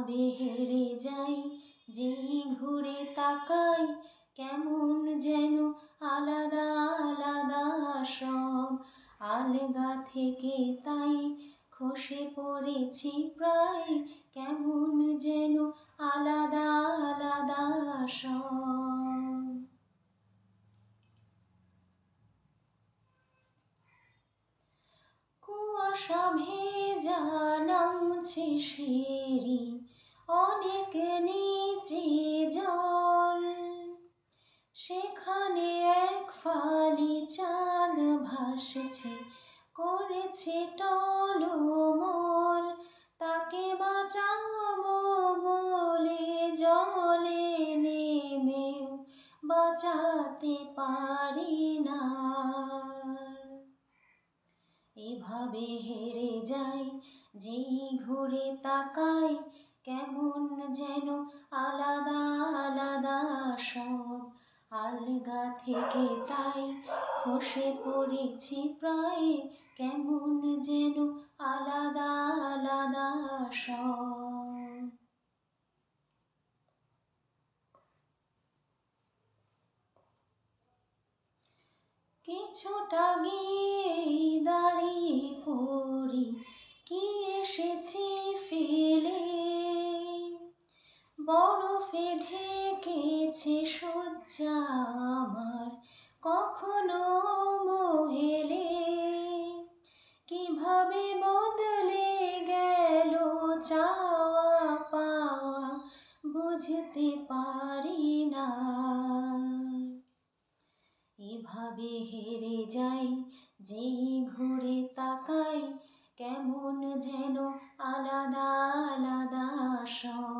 এভাবে হেরে যাই? যে ঘুরে তাকাই, কেমন যেন আলাদা আলাদা সব। আলগা থেকে তাই খসে পড়েছি প্রায়, কেমন যেন আলাদা আলাদা সব। কুয়াশা ভেজা নামছে সিঁড়ি অনেক নিচে জল, সেখানে এক ফালি চাঁদ ভাসছে, করেছে টলমল, তাকে বাঁচাবো বলে জলে নেমেও বাঁচাতে পারি না। এভাবে হেরে যাই যেই ঘুরে তাকাই কেমন যেন আলাদা আলাদা সব। আলগা থেকে তাই খসে পড়েছি প্রায়। কেমন যেন আলাদা আলাদা সব। কিছুটা গিয়ে বরফে ঢেকেছে শয্যা আমার। কখনো মহেলে কীভাবে বদলে গেল চাওয়া পাওয়া বুঝতে পারি না। এভাবে হেরে যাই, যেই ঘুরে তাকাই, কেমন যেন আলাদা আলাদা সব